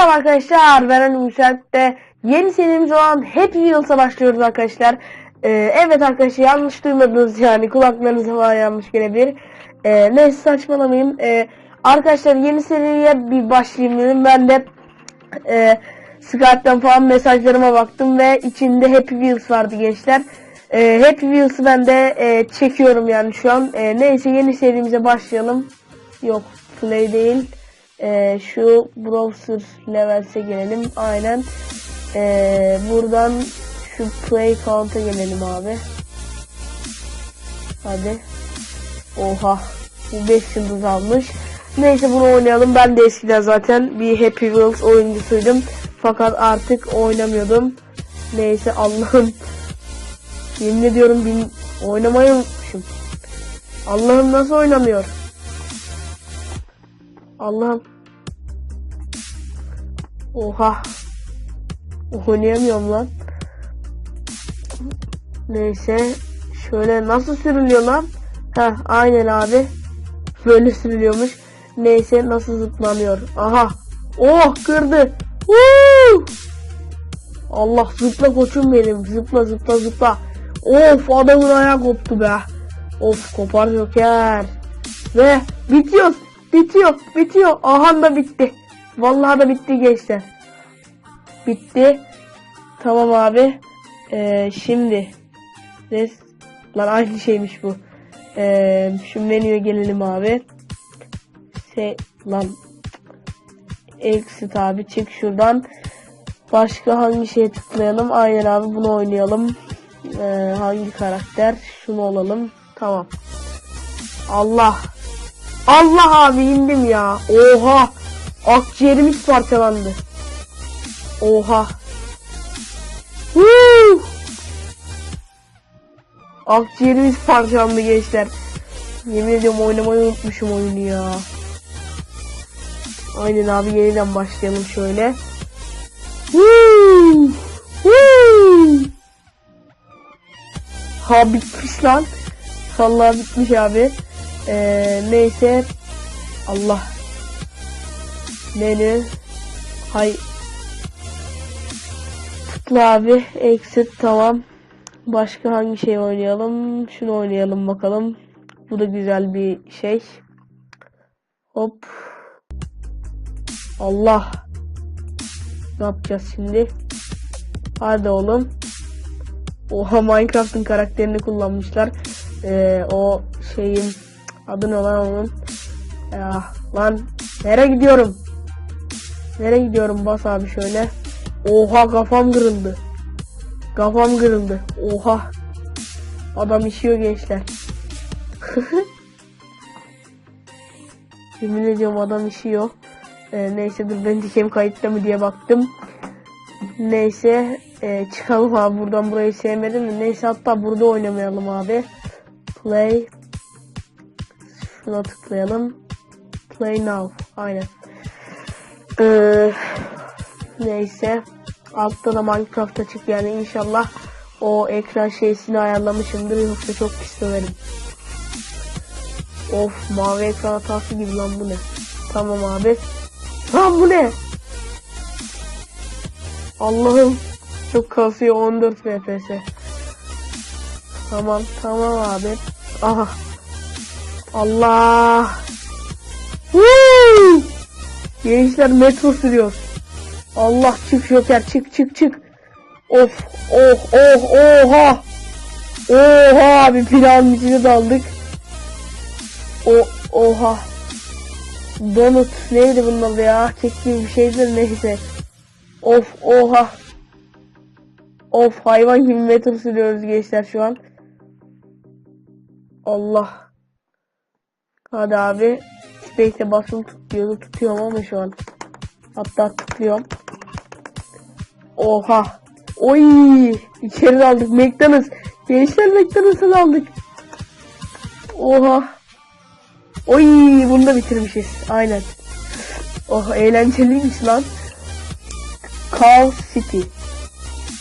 Merhaba arkadaşlar ben Hanım Müsait'te yeni serimiz olan Happy Wheels'a başlıyoruz arkadaşlar. Ee, evet arkadaşlar yanlış duymadınız yani kulaklarınıza falan yanlış gelebilir. Ee, neyse saçmalamayayım. Ee, arkadaşlar yeni seriye bir başlayayım dedim. Ben de e, Skype'den falan mesajlarıma baktım ve içinde Happy Wheels vardı gençler. Ee, Happy Wheels'ı ben de e, çekiyorum yani şu an. Ee, neyse yeni serimize başlayalım. Yok play değil. Ee, şu browser levels'e gelelim. Aynen. Ee, buradan şu play count'a gelelim abi. Hadi. Oha. Bu 5 yıldız almış. Neyse bunu oynayalım. Ben de eskiden zaten bir Happy Wheels oyuncusuydum. Fakat artık oynamıyordum. Neyse Allah'ım. Yemin ediyorum bin oynamayı unutmuşum. Allah'ım nasıl oynamıyor? Allah'ım. Oha. Oynayamıyorum lan. Neyse. Şöyle nasıl sürülüyor lan? Heh aynen abi. Böyle sürülüyormuş. Neyse nasıl zıplanıyor. Aha. Oh kırdı. Woo! Allah zıpla koçum benim. Zıpla zıpla zıpla. Of adamın ayağı koptu be. Of kopar joker. Ve bitiyor. Bitiyor. Bitiyor. Aha da bitti. Vallahi da bitti gençler. Bitti. Tamam abi. Ee, şimdi. Res Lan aynı şeymiş bu. Ee, şu menüye gelelim abi. Se lan. Exit abi çık şuradan. Başka hangi şeye tıklayalım? Aynen abi bunu oynayalım. Ee, hangi karakter? Şunu olalım. Tamam. Allah. Allah abi indim ya. Oha. Akciğerimiz parçalandı. Oha. Woo! Akciğerimiz parçalandı gençler. Yemin ediyorum oynamayı unutmuşum oyunu ya. Aynen abi yeniden başlayalım şöyle. Woo! Woo! Ha bitmiş lan. Vallahi bitmiş abi. Ee, neyse. Allah. Menü. Hay. Tıkla abi. Exit tamam. Başka hangi şey oynayalım? Şunu oynayalım bakalım. Bu da güzel bir şey. Hop. Allah. Ne yapacağız şimdi? Hadi oğlum. Oha Minecraft'ın karakterini kullanmışlar. Ee, o şeyin adı ne lan onun? Ya, lan nereye gidiyorum? Nereye gidiyorum? Bas abi şöyle. Oha kafam kırıldı. Kafam kırıldı. Oha. Adam işiyor gençler. Yemin ediyorum adam işiyor. Ee, neyse dur ben dikem kayıtta mı diye baktım. Neyse e, çıkalım abi buradan burayı sevmedim? Neyse hatta burada oynamayalım abi. Play. Şuna tıklayalım. Play now. Aynen. Ee, neyse. Altta da Minecraft açık yani inşallah o ekran şeysini ayarlamışımdır yoksa çok pis döverim. Of mavi ekran hatası gibi lan bu ne? Tamam abi. Lan bu ne? Allah'ım çok kasıyor 14 FPS. Tamam tamam abi. Aha. Allah. Woo! Gençler metro sürüyor. Allah çık Joker çık çık çık. Of oh oh oha. Oha abi planın içine daldık. O oha. Donut neydi bunun adı ya? Kek gibi bir şeydir neyse. Of oha. Of hayvan gibi metal sürüyoruz gençler şu an. Allah. Hadi abi. Space'e basılı tutuyordu. Tutuyorum ama şu an. Hatta tıklıyorum. Oha. Oy. İçeri aldık. McDonald's. Gençler McDonald's'ı aldık. Oha. Oy. Bunu da bitirmişiz. Aynen. Oh eğlenceliymiş lan. Cow City.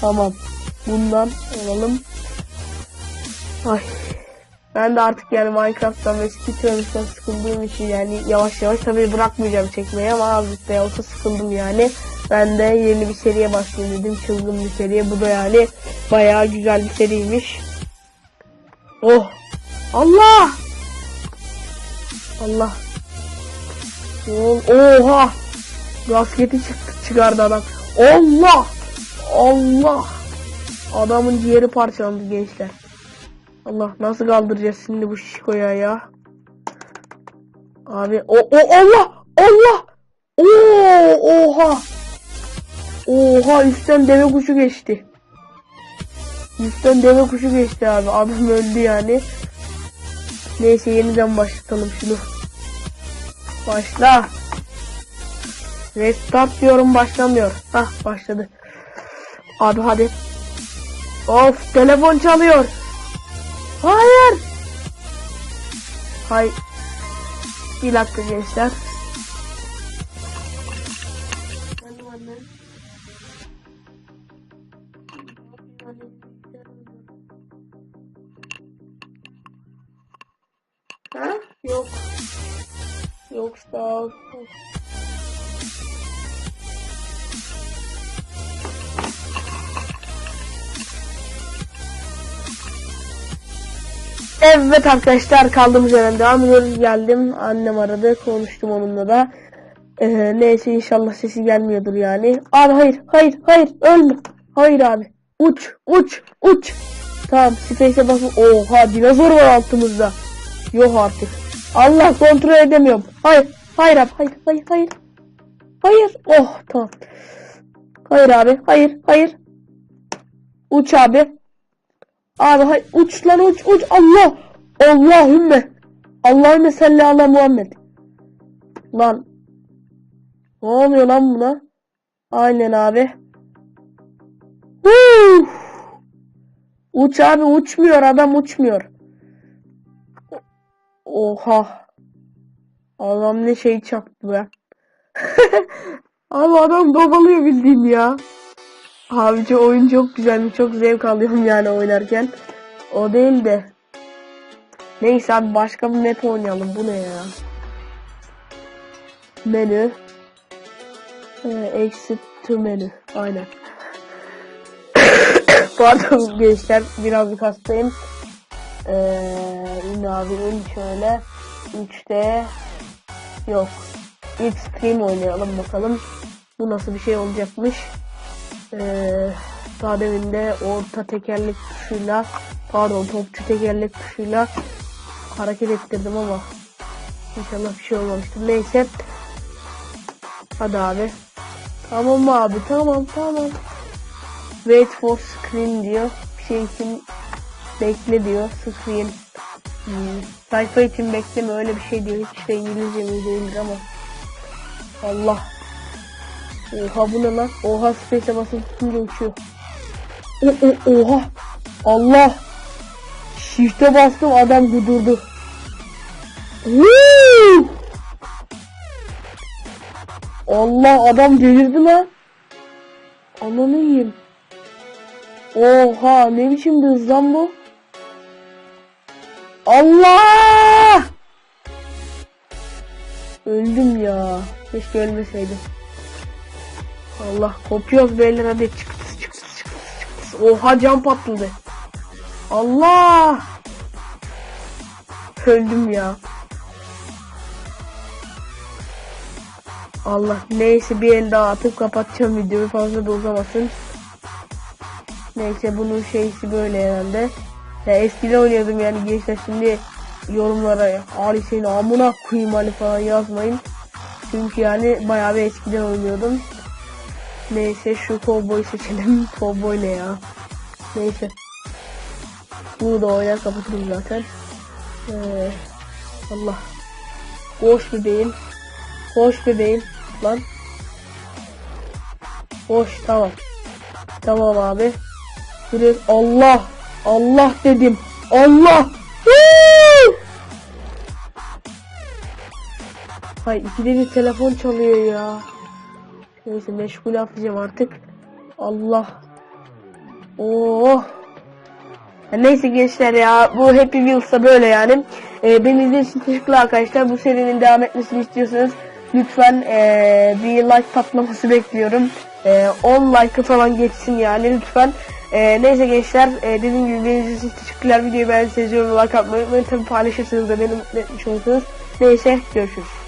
Tamam. Bundan alalım. Ay. Ben de artık yani Minecraft'tan ve Speedrun'dan sıkıldığım için yani yavaş yavaş tabii bırakmayacağım çekmeyi ama azıcık da olsa sıkıldım yani. Ben de yeni bir seriye başlayayım dedim. Çılgın bir seriye. Bu da yani bayağı güzel bir seriymiş. Oh! Allah! Allah! Oha! Gasketi çıktı çıkardı adam. Allah! Allah! Adamın ciğeri parçalandı gençler. Allah nasıl kaldıracağız şimdi bu şişkoya ya? Abi o o Allah! Allah! Oo, oha! Oha üstten deve kuşu geçti. Üstten deve kuşu geçti abi. Adam öldü yani. Neyse yeniden başlatalım şunu. Başla. Restart diyorum başlamıyor. Hah başladı. Abi hadi. Of telefon çalıyor. Hayır. Hay. Bir dakika gençler. Ha? Evet arkadaşlar kaldığımız yerden devam ediyoruz. Geldim. Annem aradı. Konuştum onunla da. Ee, neyse inşallah sesi gelmiyordur yani. Abi hayır hayır hayır ölme. Hayır abi. Uç uç uç. Tamam space'e basın. Oha dinozor var altımızda. Yok artık. Allah kontrol edemiyorum. Hayır hayır abi hayır hayır hayır. Hayır. Oh tamam. Hayır abi hayır hayır. Uç abi. Abi hay uç lan uç uç Allah. Allahümme. Allahümme salli ala Muhammed. Lan. Ne oluyor lan buna? Aynen abi. Huu. Uç abi uçmuyor adam uçmuyor. Oha. Adam ne şey çaktı be. Abi adam babalıyor bildiğin ya. Abici oyun çok güzelmiş. Çok zevk alıyorum yani oynarken. O değil de. Neyse abi başka bir map oynayalım. Bu ne ya? Menü. Ee, exit to menü. Aynen. Pardon gençler. Birazcık hastayım. Ee, yine abi in şöyle. 3'te yok. Extreme oynayalım bakalım. Bu nasıl bir şey olacakmış. Ee, daha orta tekerlek tuşuyla pardon topçu tekerlek tuşuyla hareket ettirdim ama inşallah bir şey olmamıştır. Neyse. Hadi abi. Tamam abi tamam tamam. Wait for screen diyor. Bir şey için bekle diyor. Screen. Hmm. Sayfa için bekleme öyle bir şey diyor. Hiç de İngilizce mi değildir ama. Allah. Oha bu ne lan? Oha space'e basıp tutunca uçuyor. O, o, oha. Allah. Shift'e bastım adam gudurdu. Woo! Allah adam delirdi lan. Ananı yiyeyim. Oha ne biçim bir hız bu? Allah! Öldüm ya. Keşke ölmeseydim. Allah kopuyoruz beyler hadi çıktı çıktı çıktı çıktı. Oha cam patladı. Allah! Öldüm ya. Allah neyse bir el daha atıp kapatacağım videoyu fazla da uzamasın. Neyse bunun şeysi böyle herhalde. Ya eskiden oynuyordum yani gençler şimdi yorumlara Ali seni amına koyayım Ali falan yazmayın. Çünkü yani bayağı bir eskiden oynuyordum. Neyse şu kovboy seçelim. kovboy ne ya? Neyse. Bunu da oynar kapatırım zaten. Ee, Allah. Koş bebeğim. Koş bebeğim. Lan. Koş tamam. Tamam abi. Buraya Allah. Allah dedim. Allah. Hay ikide bir telefon çalıyor ya. Neyse meşgul yapacağım artık. Allah. Oh. Neyse gençler ya bu Happy Wheels'ta böyle yani. Ee, beni izlediğiniz için teşekkürler arkadaşlar. Bu serinin devam etmesini istiyorsanız lütfen ee, bir like patlaması bekliyorum. Ee, 10 like'ı falan geçsin yani lütfen. Ee, neyse gençler ee, dediğim gibi beni izlediğiniz için teşekkürler. Videoyu beğendiyseniz yorum like atmayı unutmayın. Tabi paylaşırsanız da beni mutlu etmiş olursunuz. Neyse görüşürüz.